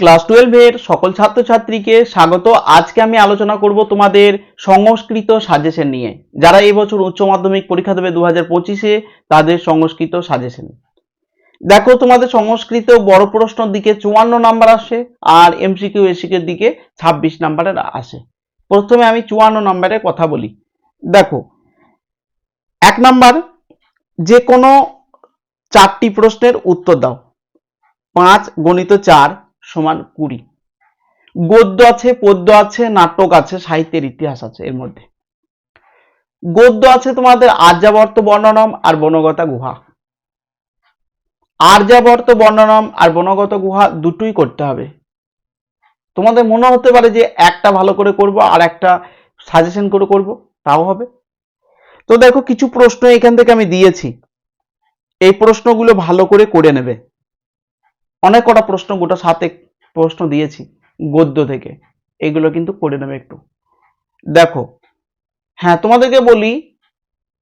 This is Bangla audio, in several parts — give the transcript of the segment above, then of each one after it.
ক্লাস টুয়েলভের সকল ছাত্রছাত্রীকে স্বাগত। আজকে আমি আলোচনা করব তোমাদের সংস্কৃত সাজেশন নিয়ে। যারা এবছর উচ্চ মাধ্যমিক পরীক্ষা দেবে দু হাজার পঁচিশে, তাদের সংস্কৃত সাজেশন। দেখো, তোমাদের সংস্কৃত বড় প্রশ্নের দিকে চুয়ান্ন নাম্বার আসে আর এমসিকিউ এসিকের দিকে ছাব্বিশ নাম্বারের আসে। প্রথমে আমি চুয়ান্ন নাম্বারে কথা বলি। দেখো, এক নাম্বার যে কোনো চারটি প্রশ্নের উত্তর দাও। পাঁচ, গণিত চার সমান কুড়ি। গদ্য আছে, পদ্য আছে, নাটক আছে, সাহিত্যের ইতিহাস আছে এর মধ্যে। গদ্য আছে তোমাদের আর্যাবর্ত বর্ণনম আর বনগতা গুহা। আর্যাবর্ত বর্ণনম আর বনগত গুহা দুটোই করতে হবে। তোমাদের মনে হতে পারে যে একটা ভালো করে করব আর একটা সাজেশন করে করব, তাও হবে। তো দেখো কিছু প্রশ্ন এখান থেকে আমি দিয়েছি। এই প্রশ্নগুলো ভালো করে করে নেবে। অনেক কটা প্রশ্ন, গোটা সাথে প্রশ্ন দিয়েছি, গদ্য থেকে। এগুলো কিন্তু করে নেবে একটু। দেখো হ্যাঁ তোমাদেরকে বলি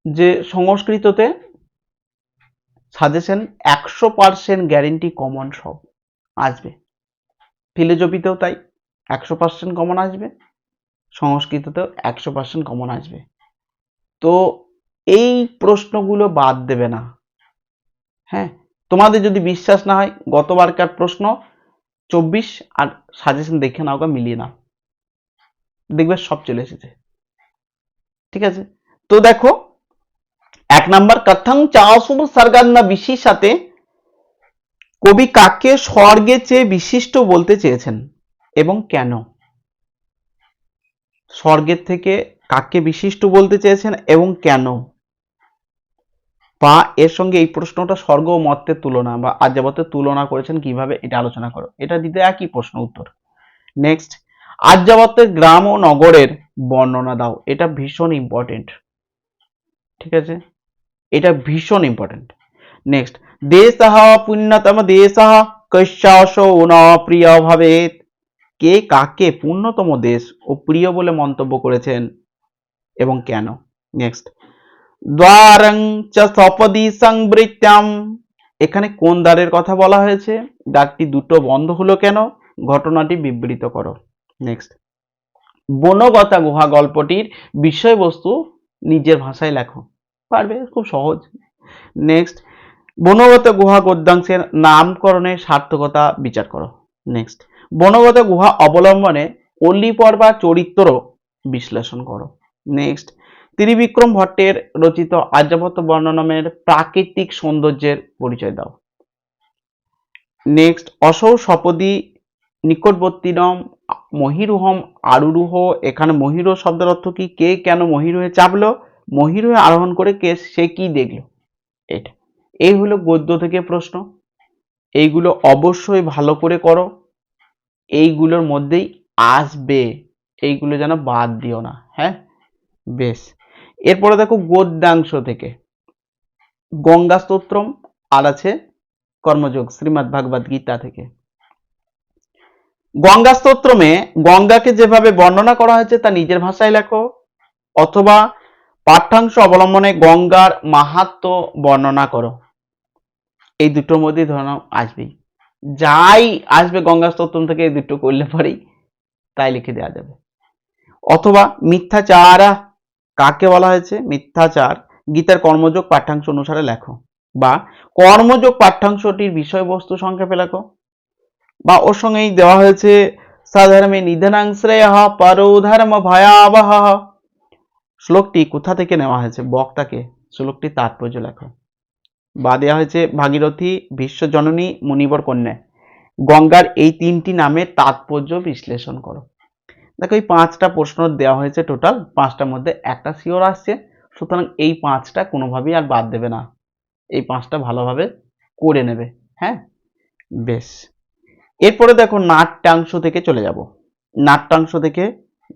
যে সংস্কৃততে সাজেশন একশো পার্সেন্ট গ্যারেন্টি কমন সব আসবে। ফিলোজফিতেও তাই, একশো পার্সেন্ট কমন আসবে, সংস্কৃততেও একশো পার্সেন্ট কমন আসবে। তো এই প্রশ্নগুলো বাদ দেবে না। হ্যাঁ তোমাদের যদি বিশ্বাস না হয় গতবারকার প্রশ্ন? চব্বিশ আর সাজেশন দেখে নাও মিলিয়ে নাও। দেখবে সব চলে এসেছে। ঠিক আছে? তো দেখো, এক নাম্বার, কথং চাশুব সর্গান্না বিশির সাথে কবি কাকে স্বর্গের চেয়ে বিশিষ্ট বলতে চেয়েছেন এবং কেন? স্বর্গের থেকে কাকে বিশিষ্ট বলতে চেয়েছেন এবং কেন? বা এর সঙ্গে এই প্রশ্নটা স্বর্গ ও মর্তের তুলনা বা আর্যাবতের তুলনা করেছেন কীভাবে এটা আলোচনা করো। এটা দিতে একই প্রশ্ন উত্তর। নেক্সট আর্যাবতের গ্রাম ও নগরের বর্ণনা দাও। এটা ভীষণ ইম্পর্টেন্ট ঠিক আছে? এটা ভীষণ ইম্পর্টেন্ট নেক্সট দেশাহ পুণ্যতম দেশাহ কশ্যাস ন প্রিয় ভাবেত। কে কাকে পুণ্যতম দেশ ও প্রিয় বলে মন্তব্য করেছেন এবং কেন? নেক্সট দ্বারং চ সপদি সংবৃত্যাম। এখানে কোন দ্বারের কথা বলা হয়েছে? দ্বারটি দুটো বন্ধ হলো কেন? ঘটনাটি বিবৃত করো। নেক্সট বনগতা গুহা গল্পটির বিষয়বস্তু নিজের ভাষায় লেখো। পারবে? খুব সহজ। নেক্সট বনগত গুহা গদ্যাংশের নামকরণের সার্থকতা বিচার করো। নেক্সট বনগত গুহা অবলম্বনে অল্লিপর বা চরিত্র বিশ্লেষণ করো। নেক্সট ত্রিবিক্রম ভট্টের রচিত আর্যাবর্ত বর্ণনামের প্রাকৃতিক সৌন্দর্যের পরিচয় দাও। নেক্সট অসৌ সপদি নিকটবর্তীনম মহিরুহম আরুরুহ। এখানে মহিরুহ শব্দের অর্থ কি? কে কেন মহিরুহে চাপলো? মহিরুহে আরোহণ করে কে, সে কি দেখল? এটা। এই হলো গদ্য থেকে প্রশ্ন। এইগুলো অবশ্যই ভালো করে করো। এইগুলোর মধ্যেই আসবে। এইগুলো যেন বাদ দিও না। হ্যাঁ? বেশ। এরপরে দেখো গদ্যাংশ থেকে। গঙ্গা স্তোত্রম আর আছে কর্মযোগ শ্রীমৎ ভাগবত গীতা থেকে। গঙ্গা স্তোত্রমে গঙ্গাকে যেভাবে বর্ণনা করা হয়েছে তা নিজের ভাষায় লেখো, অথবা পাঠ্যাংশ অবলম্বনে গঙ্গার মাহাত্ম বর্ণনা করো। এই দুটোর মধ্যে ধরে আসবেই। যাই আসবে গঙ্গা স্তোত্রম থেকে এই দুটো করলে পরেই তাই লিখে দেওয়া যাবে। অথবা মিথ্যাচারা কাকে বলা হয়েছে? মিথ্যাচার। গীতার কর্মযোগ পাঠ্যাংশ অনুসারে লেখো। বা, কর্মযোগ পাঠ্যাংশটির বিষয়বস্তু সংক্ষেপে লেখো। বা, ওর সঙ্গেই দেওয়া হয়েছে, সাধর্মে নিধনাংশ্রেয় পরোধর্ম ভয়াবহ। শ্লোকটি কোথা থেকে নেওয়া হয়েছে? বক্তাকে। শ্লোকটি তাৎপর্য লেখো। বা, দেওয়া হয়েছে, ভাগীরথী বিশ্বজননী মুনিবর কন্যা। গঙ্গার এই তিনটি নামে তাৎপর্য বিশ্লেষণ করো। দেখো এই পাঁচটা প্রশ্ন দেওয়া হয়েছে টোটাল পাঁচটার মধ্যে একটা শিওর আসছে, সুতরাং এই পাঁচটা কোনোভাবেই আর বাদ দেবে না। এই পাঁচটা ভালোভাবে করে নেবে হ্যাঁ? বেশ। এরপরে দেখো নাট্যাংশ থেকে চলে যাব। নাট্যাংশ থেকে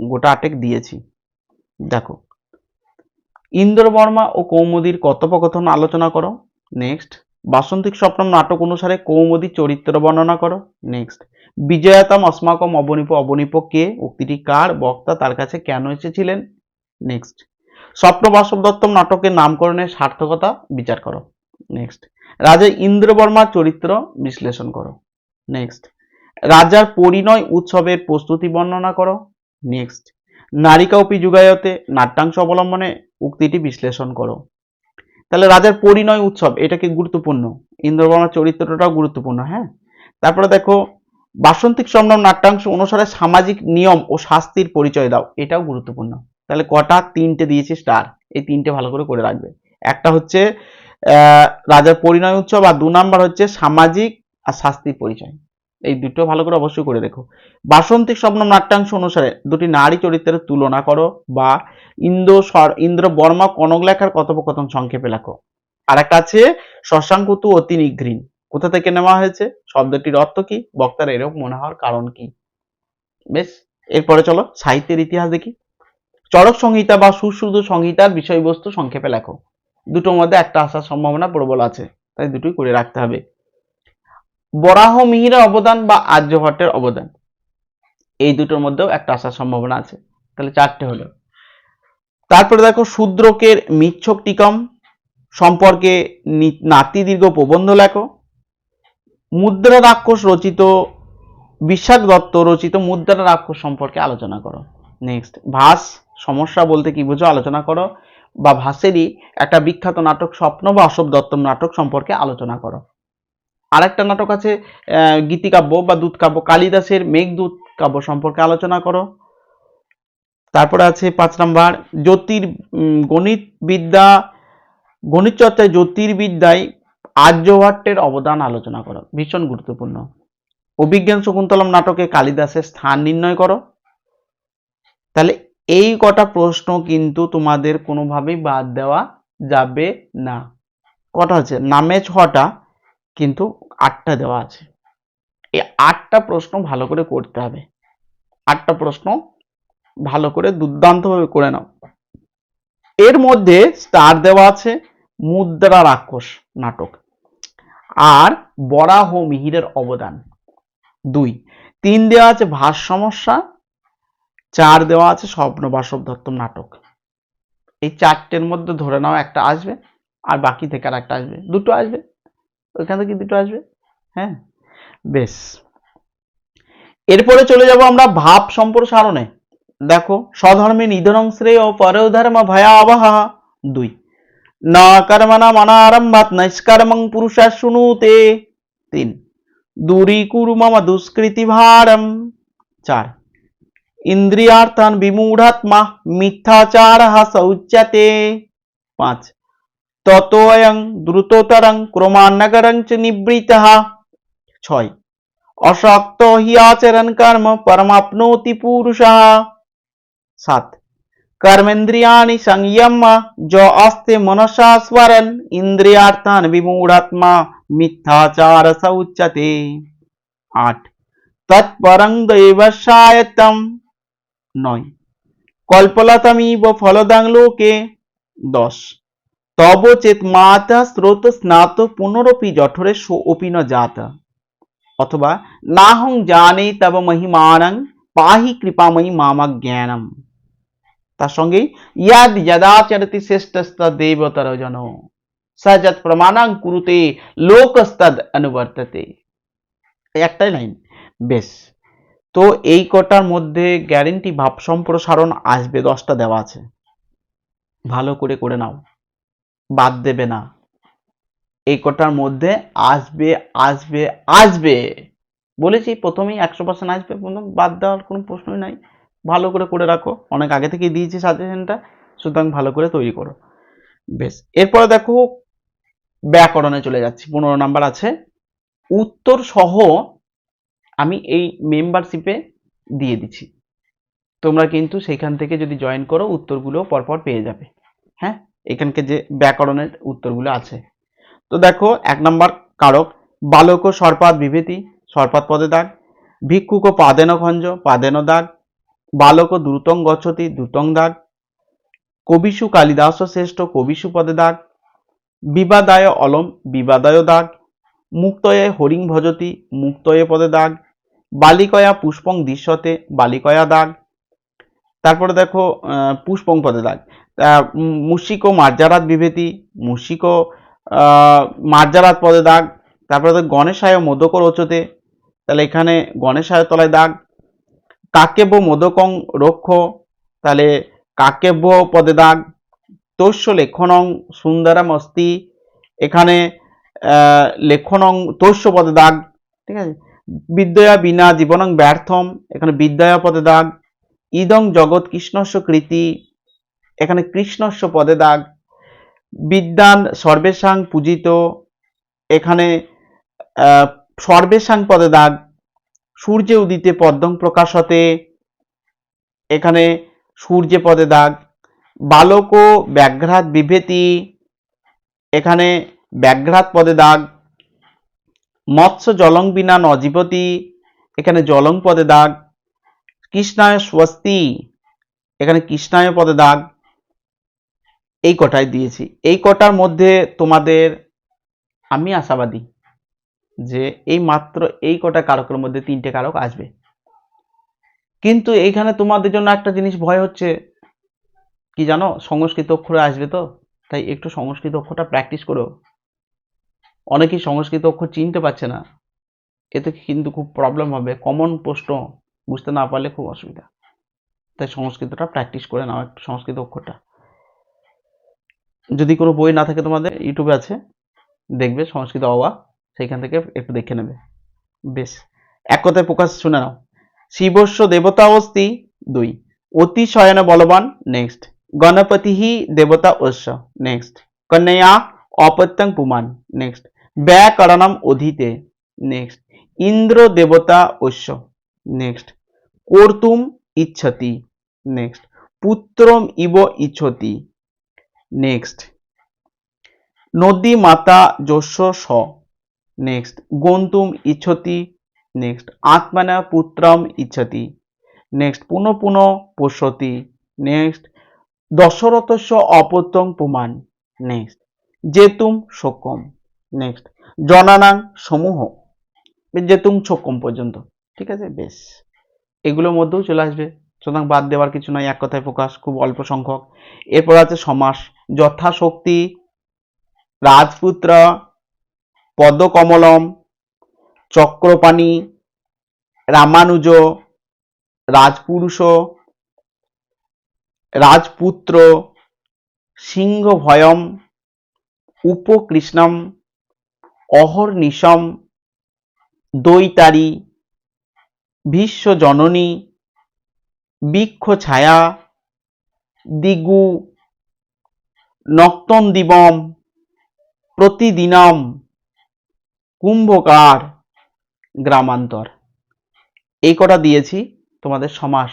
গোটা আটেক দিয়েছি। দেখো ইন্দ্রবর্মা ও কৌমুদীর কথোপকথন আলোচনা করো নেক্সট বাসন্তিক স্বপ্নম নাটক অনুসারে কৌমুদী চরিত্র বর্ণনা করো নেক্সট বিজয়াতম অস্মাকম অবনিপ অবনিপ কে? উক্তিটি কার? বক্তা তার কাছে কেন এসেছিলেন? নেক্সট স্বপ্ন বাসব দত্তম নাটকের নামকরণের সার্থকতা বিচার করো। নেক্সট রাজা ইন্দ্রবর্মার চরিত্র বিশ্লেষণ করো। নেক্সট রাজার পরিণয় উৎসবের প্রস্তুতি বর্ণনা করো। নেক্সট নারিকা উপি যুগায়তে নাট্যাংশ অবলম্বনে উক্তিটি বিশ্লেষণ করো। তাহলে রাজার পরিণয় উৎসব, এটা কি গুরুত্বপূর্ণ? ইন্দ্রবর্মার চরিত্রটাও গুরুত্বপূর্ণ হ্যাঁ? তারপরে দেখো বাসন্তিক সম্ভ্রম নাট্যাংশ অনুসারে সামাজিক নিয়ম ও শাস্তির পরিচয় দাও। এটাও গুরুত্বপূর্ণ। তাহলে কটা তিনটে দিয়েছি স্টার এই তিনটে ভালো করে করে রাখবে। একটা হচ্ছে রাজার পরিণয় উৎসব আর দু নাম্বার হচ্ছে সামাজিক আর শাস্তির পরিচয়। এই দুটো ভালো করে অবশ্যই করে রেখো। বাসন্তিক স্বপ্ন নাট্যাংশ অনুসারে দুটি নারী চরিত্রের তুলনা করো বা ইন্দ্র ইন্দ্র বর্মা কনক লেখার কথোপকথন সংক্ষেপে লেখো। আর একটা আছে শশাঙ্কুতু অতি নিঘ্রিন কোথা থেকে নেওয়া হয়েছে? শব্দটির অর্থ কি? বক্তার এরকম মনে হওয়ার কারণ কি? বেশ, এরপরে চলো সাহিত্যের ইতিহাস দেখি। চরক সংহিতা বা সুশ্রুত সংহিতার বিষয়বস্তু সংক্ষেপে লেখো। দুটোর মধ্যে একটা আসার সম্ভাবনা প্রবল আছে, তাই দুটোই করে রাখতে হবে। বরাহ মিহিরের অবদান বা আর্যভট্টের অবদান? এই দুটোর মধ্যেও একটা আসার সম্ভাবনা আছে। তাহলে চারটে হলো। তারপরে দেখো শূদ্রকের মিচ্ছক টিকম। সম্পর্কে নাতিদীর্ঘ প্রবন্ধ লেখো। মুদ্রা রাক্ষস রচিত বিশ্বাস দত্ত রচিত মুদ্রা রাক্ষস সম্পর্কে আলোচনা করো। নেক্সট ভাস সমস্যা বলতে কি বুঝো? আলোচনা করো। বা ভাসেরই একটা বিখ্যাত নাটক স্বপ্ন বা অশোক দত্তম নাটক সম্পর্কে আলোচনা করো। আরেকটা নাটক আছে গীতিকাব্য বা দুধকাব্য কালিদাসের মেঘদূত কাব্য সম্পর্কে আলোচনা করো। তারপরে আছে পাঁচ নাম্বার, জ্যোতির গণিত বিদ্যা, গণিত চর্চায় জ্যোতির্বিদ্যায় আর্যভট্টের অবদান আলোচনা করো, ভীষণ গুরুত্বপূর্ণ। অভিজ্ঞান শকুন্তলম নাটকে কালিদাসের স্থান নির্ণয় করো। তাহলে এই কটা প্রশ্ন কিন্তু তোমাদের কোনোভাবেই বাদ দেওয়া যাবে না। কটা আছে নামে ছটা, কিন্তু আটটা দেওয়া আছে। এই আটটা প্রশ্ন ভালো করে করতে হবে। আটটা প্রশ্ন ভালো করে দুর্দান্তভাবে করে নাও। এর মধ্যে স্টার দেওয়া আছে মুদ্রা রাক্ষস নাটক। আর বরাহ মিহিরের অবদান। দুই, তিন দেওয়া আছে ভাস সমস্যা, চার দেওয়া আছে স্বপ্ন বাসব দত্তম নাটক। এই চারটের মধ্যে ধরে নাও একটা আসবে, আর বাকি থেকে আর একটা আসবে। দুটো আসবে, ওইখান থেকে দুটো আসবে হ্যাঁ? বেশ। এরপরে চলে যাব আমরা ভাব সম্প্রসারণে দেখো, স্বধর্মে নিধনং শ্রেয় পরেও ধর্ম ভয়াবহ। দুই না কর্মণা মনারম্ভাত নৈষ্কর্মং পুরুষা শুনুতে। তিন। দূরীকুরু মম দুষ্কৃতি ভারম। চার। ইন্দ্রিয়ার্থান বিমূঢ়াত্মা মিথ্যাচার শৌচ্যতে। পাঁচ। ততোয়ং দ্রুততরং ক্রমান্নগরং চ নিবৃতः। ছয়। অশক্ত হি আচরণ কর্ম পরমাপ্নোতি পুরুষः। সাত। കർമ്മേന്ദ്രിയാണി സംയമ്മ ജോ അസ്തി മനഃശാസ്വരൻ ഇന്ദ്രിയാർത്ഥാൻ വിമൂഢാത്മാ മിഥ്യാചാര സൗച്ചത്തെ আট তৎপরং দৈবসায়তম নয় কল্পলতামিব ফলদাং লোকে দশ তব চেত মাতা স্রোত স্নাত পুনরপি জঠরে অপিন জাত অথবা নাহং জানে তব মহিমানং পাহি কৃপাময়ী মামা জ্ঞানম তার সঙ্গেই, ইয়াদ যদাচরতি শ্রেষ্ঠস্তদেবতর জন সযৎ প্রমাণাং কুরুতে লোকস্তদ অনুবর্ততে। একটাই লাইন বেশ। তো এই কটার মধ্যে গ্যারেন্টি ভাব সম্প্রসারণ আসবে, দশটা দেওয়া আছে। ভালো করে করে নাও। বাদ দেবে না। এই কটার মধ্যে আসবে আসবে আসবে। বলেছি, প্রথমেই একশো পার্সেন্ট আসবে বাদ দেওয়ার কোনো প্রশ্নই নাই। ভালো করে করে রাখো। অনেক আগে থেকে দিয়েছি সাজেশনটা সুতরাং ভালো করে তৈরি করো। বেশ, এরপরে দেখো, ব্যাকরণে চলে যাচ্ছি। পনেরো নাম্বার আছে, উত্তর সহ আমি এই মেম্বারশিপে দিয়ে দিচ্ছি। তোমরা কিন্তু সেখান থেকে যদি জয়েন করো উত্তরগুলো পরপর পেয়ে যাবে। হ্যাঁ এখানকে যে ব্যাকরণের উত্তরগুলো আছে। তো দেখো, এক নম্বর কারক, বালক ও সর্পাত বিভেতি সর্পাত পদে দাগ, ভিক্ষুক ও পাদেন খঞ্জ পাদেন দাগ বালক দ্রুতং গচ্ছতি, দ্রুতং দাগ। কবিষু কালিদাস শ্রেষ্ঠ কবিষু পদে দাগ। বিবাদায় অলম, বিবাদায় দাগ। মুক্তয়ে হরিং ভজতি, মুক্তয়ে পদে দাগ। বালিকয়া পুষ্পং দৃশ্যতে, বালিকয়া দাগ। তারপরে দেখো পুষ্পং পদে দাগ। মুশিক মার্জারাত বিভেতি মুশিক মার্জারাত পদে দাগ। তারপরে গণেশায় মোদক রচতে তাহলে এখানে গণেশায় তলায় দাগ। কাকেব্য মোদকং রক্ষ তাহলে কাকেব্য পদে দাগ তস্য লেখনং সুন্দরম অস্তি এখানে লেখনং তস্য পদে দাগ, ঠিক আছে? বিদ্যয়া বিনা জীবনং ব্যর্থম, এখানে বিদ্যয়া পদে দাগ, ইদং জগৎ কৃষ্ণস্য কৃতি, এখানে কৃষ্ণস্য পদে দাগ, বিদ্যান সর্বেশাং পূজিত, এখানে সর্বেশাং পদে দাগ সূর্যে উদিতে পদ্মং প্রকাশতে। এখানে সূর্যে পদে দাগ। বালক ও ব্যাঘ্রাত বিভেতি। এখানে ব্যাঘ্রাত পদে দাগ। মৎস্য জলং বিনা নজীবতি এখানে জলং পদে দাগ। কৃষ্ণায় স্বস্তি। এখানে কৃষ্ণায় পদে দাগ। এই কটায় দিয়েছি। এই কটার মধ্যে তোমাদের আমি আশাবাদী। যে এই মাত্র এই কটা কারকের মধ্যে তিনটে কারক আসবে। কিন্তু এইখানে তোমাদের জন্য একটা জিনিস ভয় হচ্ছে। কি জানো? সংস্কৃত অক্ষরে আসবে তো। তাই একটু সংস্কৃত অক্ষরটা প্র্যাকটিস করো। অনেকেই সংস্কৃত অক্ষর চিনতে পারছে না। এতে কিন্তু খুব প্রবলেম হবে। কমন প্রশ্ন। বুঝতে না পারলে খুব অসুবিধা। তাই সংস্কৃতটা প্র্যাকটিস করে নাও একটু সংস্কৃত অক্ষরটা। যদি কোনো বই না থাকে তোমাদের, ইউটিউবে আছে। দেখবে সংস্কৃত অওয়া সেইখান থেকে একটু দেখে নেবে। বেশ, এক কথায় প্রকাশ শুনে নাও। শিবস্য দেবতা অস্তি দুই। অতি শয়ন বলবান নেক্সট গণপতি হি দেবতা অশ্ব নেক্সট কন্যা অপত্যং পুমান নেক্সট ব্যাকরণম অধীতে নেক্সট ইন্দ্র দেবতা অশ্ব নেক্সট কর্তুম ইচ্ছতি নেক্সট পুত্রম ইব ইচ্ছতি নেক্সট নদী মাতা যশ স নেক্সট গন্তুম ইচ্ছতি নেক্সট আত্মনা পুত্রম ইচ্ছতি নেক্সট পুনঃ পুনঃ পশ্যতি নেক্সট দশরথস্য অপত্যং পুমান নেক্সট জেতুম শোকম নেক্সট জনানাং সমূহ জেতুম শোকম পর্যন্ত। ঠিক আছে? বেশ। এগুলোর মধ্যেও চলে আসবে। সুতরাং বাদ দেওয়ার কিছু নয় এক কথায় প্রকাশ, খুব অল্প সংখ্যক। এরপর আছে সমাস। যথাশক্তি রাজপুত্র পদ্মকমলম, চক্রপাণি, রামানুজ, রাজপুরুষ, রাজপুত্র, সিংহভয়ম, উপকৃষ্ণম, অহর্নিশম দৈতারি ভীষ্ম জননী বৃক্ষ ছায়া দিগু নক্তম দিবম প্রতিদিনম কুম্ভকার গ্রামান্তর। এই কটা দিয়েছি তোমাদের সমাস।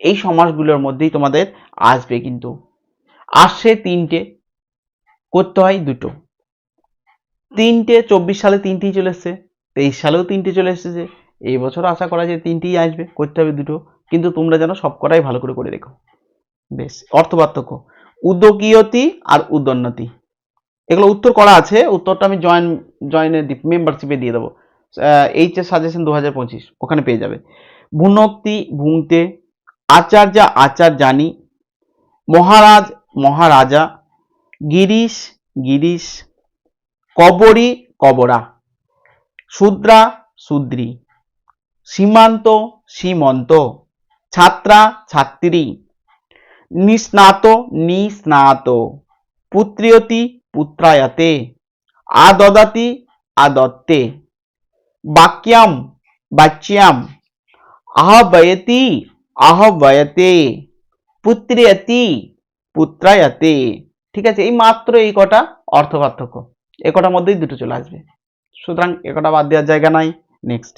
এই সমাসগুলোর মধ্যেই তোমাদের আসবে কিন্তু। আসছে তিনটে, করতে হয় দুটো। তিনটে চব্বিশ সালে তিনটেই চলে এসছে, তেইশ সালেও তিনটে চলে এসেছে এই বছর আশা করা যায় তিনটেই আসবে, করতে হবে দুটো। কিন্তু তোমরা যেন সব কটাই ভালো করে করে রেখো। বেশ, অর্থপার্থক্য। উদ্যোগীয়তি আর উদোন্নতি এগুলো উত্তর করা আছে, উত্তরটা আমি জয়েন জয়েনে মেম্বারশিপে দিয়ে দেবো। এইচ এর সাজেশন দু হাজার পঁচিশ, ওখানে পেয়ে যাবে। ভুনক্তি ভুংতে আচার্য আচার জানি, মহারাজ, মহারাজা, গিরিশ গিরিশ, কবরী, কবরা, শূদ্রা, শূদ্রী, সীমান্ত, সীমন্ত, ছাত্রা, ছাত্রী, নিস্নাত নিস্নাত, পুত্রিয়তি, পুত্রায়তে আদদাতি আদত্তে। বাক্যাম, বাচ্যাম। আহ্বয়তি, আহ্বয়তে। পুত্রিয়তি, পুত্রায়তে। ঠিক আছে, এই মাত্র এই কটা অর্থ পার্থক্য। এ কটার মধ্যেই দুটো চলে আসবে। সুতরাং এ কটা বাদ দেওয়ার জায়গা নাই। নেক্সট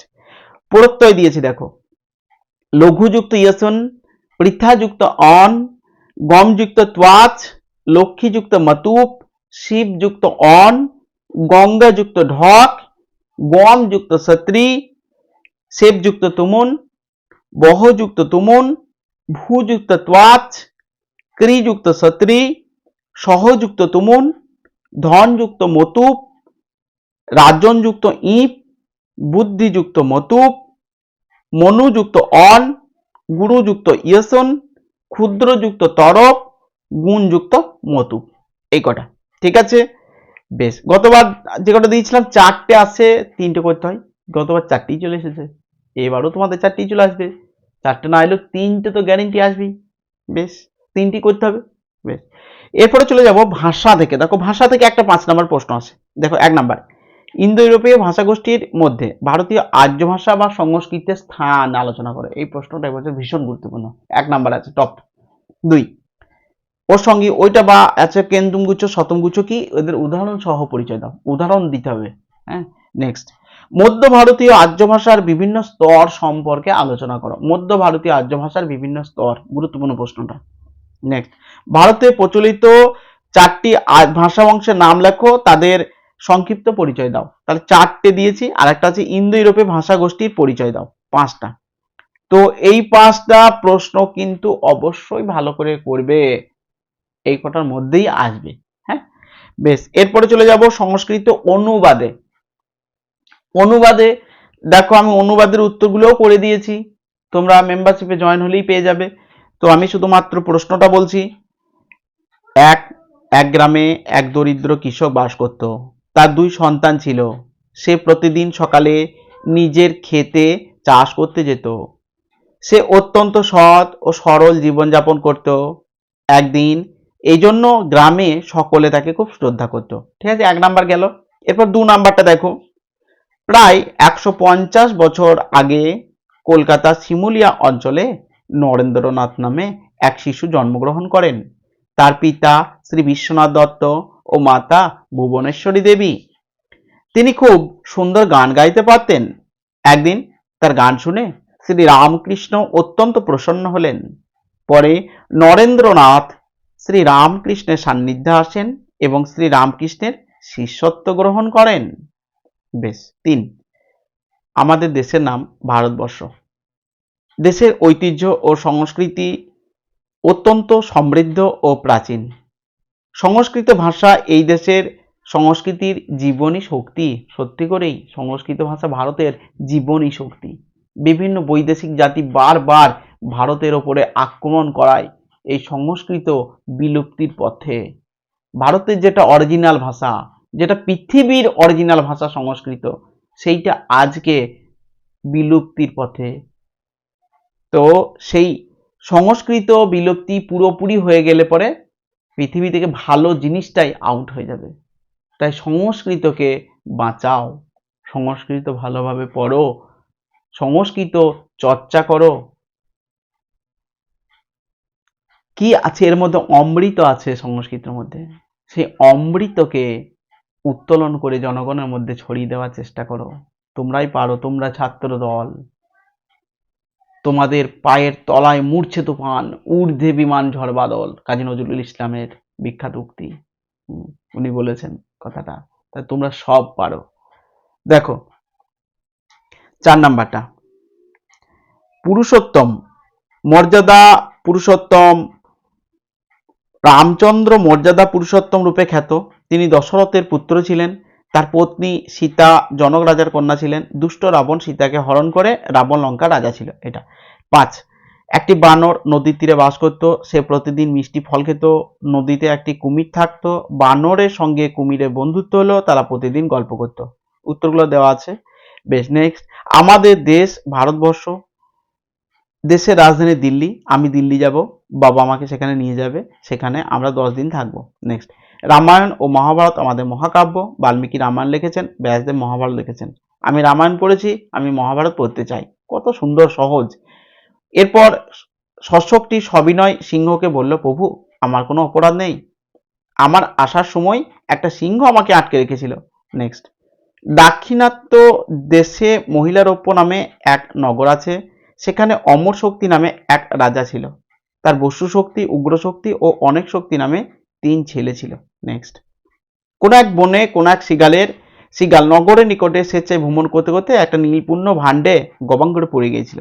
প্রত্যয় দিয়েছি, দেখো। লঘুযুক্ত ইয়সন, পৃথাযুক্ত অন, গমযুক্ত ত্বাচ, লক্ষ্মীযুক্ত মতুপ, শিবযুক্ত অন গঙ্গাযুক্ত ঢক গমযুক্ত সত্রী সেবযুক্ত তুমুন বহযুক্ত তুমুন ভূযুক্ত ত্বাচ ক্রিযুক্ত সত্রী সহযুক্ত তুমুন ধনযুক্ত মতুপ রাজনযুক্ত ইপ বুদ্ধিযুক্ত মতুপ মনুযুক্ত অন গুরুযুক্ত ইয়সন ক্ষুদ্রযুক্ত তরফ গুণযুক্ত মতুপ। এই কটা। ঠিক আছে? বেশ, গতবার যে কটা দিয়েছিলাম, চারটে আসে তিনটে করতে হয়। গতবার চারটেই চলে এসেছে। এবারও তোমাদের চারটেই চলে আসবে। চারটে না এলেও তিনটে তো গ্যারেন্টি আসবেই। বেশ তিনটি করতে হবে। বেশ। এরপরে চলে যাব ভাষা থেকে। দেখো, ভাষা থেকে একটা পাঁচ নম্বর প্রশ্ন আছে দেখো, এক নাম্বার। ইন্দো ইউরোপীয় ভাষাগোষ্ঠীর মধ্যে ভারতীয় আর্য ভাষা বা সংস্কৃতের স্থান আলোচনা করে। এই প্রশ্নটা এবছর ভীষণ গুরুত্বপূর্ণ। এক নাম্বার আছে টপ দুই ওর সঙ্গে ওইটা বা আছে কেন্দ্রগুচ্ছ শতমগুচ্ছ কি? ওদের উদাহরণ সহ পরিচয় দাও। উদাহরণ দিতে হবে। হ্যাঁ? নেক্সট মধ্য ভারতীয় আর্য ভাষার বিভিন্ন স্তর সম্পর্কে আলোচনা করো। মধ্য ভারতীয় আর্য ভাষার বিভিন্ন স্তর। গুরুত্বপূর্ণ প্রশ্নটা। নেক্সট ভারতে প্রচলিত চারটি ভাষা বংশের নাম লেখো। তাদের সংক্ষিপ্ত পরিচয় দাও। তাহলে চারটে দিয়েছি। আর একটা আছে ইন্দো ইউরোপে ভাষা গোষ্ঠীর পরিচয় দাও। পাঁচটা। তো এই পাঁচটা প্রশ্ন কিন্তু অবশ্যই ভালো করে করবে। এই কটার মধ্যেই আসবে হ্যাঁ? বেশ, এরপরে চলে যাব সংস্কৃত অনুবাদে। অনুবাদে, দেখো আমি অনুবাদের উত্তরগুলোও করে দিয়েছি, তোমরা মেম্বারশিপে জয়েন হলেই পেয়ে যাবে। তো আমি শুধুমাত্র প্রশ্নটা বলছি, এক এক গ্রামে এক দরিদ্র কৃষক বাস করত, তার দুই সন্তান ছিল, সে প্রতিদিন সকালে নিজের ক্ষেতে চাষ করতে যেত। সে অত্যন্ত সৎ ও সরল জীবনযাপন করত। একদিন এই জন্য গ্রামে সকলে তাকে খুব শ্রদ্ধা করত। ঠিক আছে, এক নাম্বার গেল। এরপর দু নাম্বারটা দেখো। প্রায় একশো পঞ্চাশ বছর আগে কলকাতা শিমুলিয়া অঞ্চলে নরেন্দ্রনাথ নামে এক শিশু জন্মগ্রহণ করেন। তার পিতা শ্রী বিশ্বনাথ দত্ত ও মাতা ভুবনেশ্বরী দেবী। তিনি খুব সুন্দর গান গাইতে পারতেন। একদিন তার গান শুনে শ্রী রামকৃষ্ণ অত্যন্ত প্রসন্ন হলেন। পরে নরেন্দ্রনাথ শ্রী রামকৃষ্ণের সান্নিধ্যে আসেন এবং শ্রী রামকৃষ্ণের শিষ্যত্ব গ্রহণ করেন। বেশ, তিন। আমাদের দেশের নাম ভারতবর্ষ। দেশের ঐতিহ্য ও সংস্কৃতি অত্যন্ত সমৃদ্ধ ও প্রাচীন। সংস্কৃত ভাষা এই দেশের সংস্কৃতির জীবনী শক্তি। সত্যি করেই, সংস্কৃত ভাষা ভারতের জীবনী শক্তি। বিভিন্ন বৈদেশিক জাতি বারবার ভারতের ওপরে আক্রমণ করায় এই সংস্কৃত বিলুপ্তির পথে। ভারতের যেটা অরিজিনাল ভাষা, যেটা পৃথিবীর অরিজিনাল ভাষা সংস্কৃত, সেইটা আজকে বিলুপ্তির পথে। তো সেই সংস্কৃত বিলুপ্তি পুরোপুরি হয়ে গেলে পরে পৃথিবী থেকে ভালো জিনিসটাই আউট হয়ে যাবে। তাই সংস্কৃতকে বাঁচাও, সংস্কৃত ভালোভাবে পড়ো, সংস্কৃত চর্চা করো কি আছে? এর মধ্যে অমৃত আছে সংস্কৃতের মধ্যে। সেই অমৃতকে উত্তোলন করে জনগণের মধ্যে ছড়িয়ে দেওয়ার চেষ্টা করো। তোমরাই পারো তোমরা ছাত্র দল। তোমাদের পায়ের তলায় মূর্ছে তুফান ঊর্ধ্বে বিমান ঝড় বাদল। কাজী নজরুল ইসলামের বিখ্যাত উক্তি। উনি বলেছেন কথাটা। তা তোমরা সব পারো। দেখো চার নাম্বারটা। পুরুষোত্তম। মর্যাদা পুরুষোত্তম রামচন্দ্র মর্যাদা পুরুষোত্তম রূপে খ্যাত। তিনি দশরথের পুত্র ছিলেন। তার পত্নী সীতা জনক রাজার কন্যা ছিলেন। দুষ্ট রাবণ সীতাকে হরণ করে রাবণ লঙ্কা রাজা ছিল এটা। পাঁচ, একটি বানর নদীর তীরে বাস করত। সে প্রতিদিন মিষ্টি ফল খেত। নদীতে একটি কুমির থাকতো। বানরের সঙ্গে কুমিরের বন্ধুত্ব হলো, তারা প্রতিদিন গল্প করত। উত্তরগুলো দেওয়া আছে। বেশ নেক্সট আমাদের দেশ ভারতবর্ষ। দেশের রাজধানী দিল্লি। আমি দিল্লি যাব। বাবা আমাকে সেখানে নিয়ে যাবে, সেখানে আমরা দশ দিন থাকব। নেক্সট রামায়ণ ও মহাভারত আমাদের মহাকাব্য। বাল্মীকি রামায়ণ লিখেছেন, ব্যাসদেব মহাভারত লিখেছেন। আমি রামায়ণ পড়েছি, আমি মহাভারত পড়তে চাই। কত সুন্দর, সহজ। এরপর শস্যকটি সবিনয় সিংহকে বলল, প্রভু, আমার কোনো অপরাধ নেই। আমার আসার সময় একটা সিংহ আমাকে আটকে রেখেছিল। নেক্সট দাক্ষিণাত্য দেশে মহিলারোপ্য নামে এক নগর আছে। সেখানে অমর শক্তি নামে এক রাজা ছিল। তার বসু শক্তি, উগ্র শক্তি ও অনেক শক্তি নামে তিন ছেলে ছিল। নেক্সট কোন এক বনে, কোন এক শিগালের, শিগাল নগরের নিকটে স্বেচ্ছায় ভ্রমণ করতে করতে একটা নীলপূর্ণ ভাণ্ডে গবাং করে পড়ে গিয়েছিল।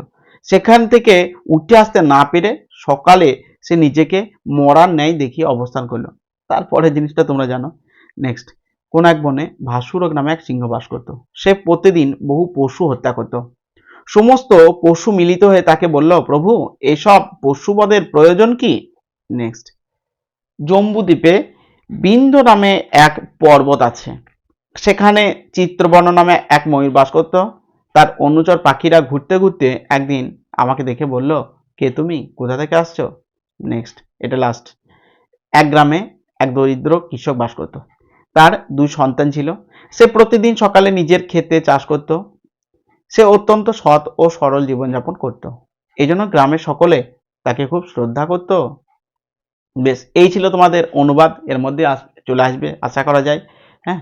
সেখান থেকে উঠে আসতে না পেরে সকালে সে নিজেকে মরার ন্যায় দেখিয়ে অবস্থান করল। তারপরে জিনিসটা তোমরা জানো। নেক্সট কোন এক বনে ভাসুরক নামে এক সিংহ বাস করত। সে প্রতিদিন বহু পশু হত্যা করত। সমস্ত পশু মিলিত হয়ে তাকে বলল, প্রভু, এসব পশুবদের প্রয়োজন কি? নেক্সট জম্বুদ্বীপে বিন্ধ্য নামে এক পর্বত আছে। সেখানে চিত্রবর্ণ নামে এক ময়ূর বাস করত। তার অনুচর পাখিরা ঘুরতে ঘুরতে একদিন আমাকে দেখে বলল, কে তুমি? কোথা থেকে আসছো? নেক্সট এটা লাস্ট এক গ্রামে এক দরিদ্র কৃষক বাস করত। তার দুই সন্তান ছিল। সে প্রতিদিন সকালে নিজের ক্ষেতে চাষ করত। সে অত্যন্ত সৎ ও সরল জীবনযাপন করত। এই জন্য গ্রামের সকলে তাকে খুব শ্রদ্ধা করত। বেশ, এই ছিল তোমাদের অনুবাদ। এর মধ্যে চলে আসবে, আশা করা যায়। হ্যাঁ?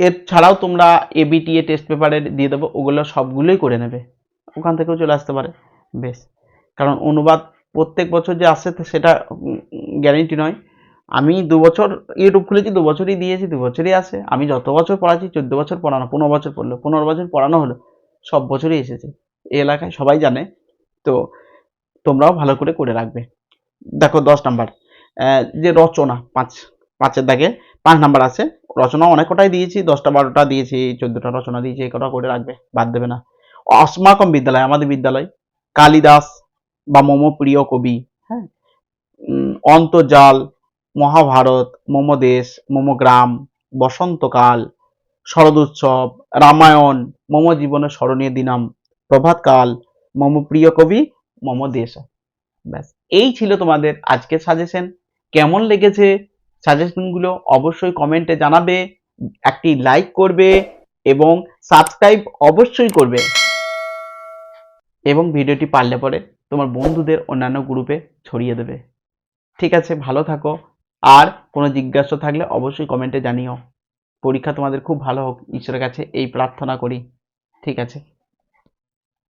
এর ছাড়াও তোমরা এবিটিএ টেস্ট পেপারে দিয়ে দেবো, ওগুলো সবগুলোই করে নেবে। ওখান থেকেও চলে আসতে পারে। বেশ, কারণ অনুবাদ প্রত্যেক বছর যে আসে, সেটা গ্যারেন্টি নয়। আমি দু বছর ইউটিউব খুলেছি, দু বছরই দিয়েছি, দু বছরই আসে আমি যত বছর পড়াচ্ছি, চোদ্দ বছর পড়ানো, পনেরো বছর পড়ল, পনেরো বছর পড়ানো হলো, সব বছরই এসেছে। এই এলাকায় সবাই জানে, তো তোমরাও ভালো করে করে রাখবে। দেখো দশ নাম্বার যে রচনা, পাঁচ, পাঁচের দাগে পাঁচ নাম্বার আছে। রচনা অনেক কটাই দিয়েছি, দশটা বারোটা দিয়েছি, চোদ্দটা রচনা দিয়েছি, এই কটা করে রাখবে, বাদ দেবে না। অসমাকম বিদ্যালয়, আমাদের বিদ্যালয়, কালিদাস বা মম প্রিয় কবি হ্যাঁ? অন্তর্জাল মহাভারত, মম দেশ, মম গ্রাম, বসন্তকাল, শরদ উৎসব, রামায়ণ, মম জীবনের স্মরণীয় দিনাম, প্রভাতকাল, মম প্রিয় কবি, মম দেশ। ব্যাস, এই ছিল তোমাদের আজকের সাজেশন কেমন লেগেছে সাজেশনগুলো অবশ্যই কমেন্টে জানাবে, একটি লাইক করবে এবং সাবস্ক্রাইব অবশ্যই করবে। এবং ভিডিওটি পারলে পরে তোমার বন্ধুদের অন্যান্য গ্রুপে ছড়িয়ে দেবে। ঠিক আছে, ভালো থাকো। আর কোনো জিজ্ঞাসা থাকলে অবশ্যই কমেন্টে জানিও। পরীক্ষা তোমাদের খুব ভালো হোক, ঈশ্বরের কাছে এই প্রার্থনা করি। ঠিক আছে?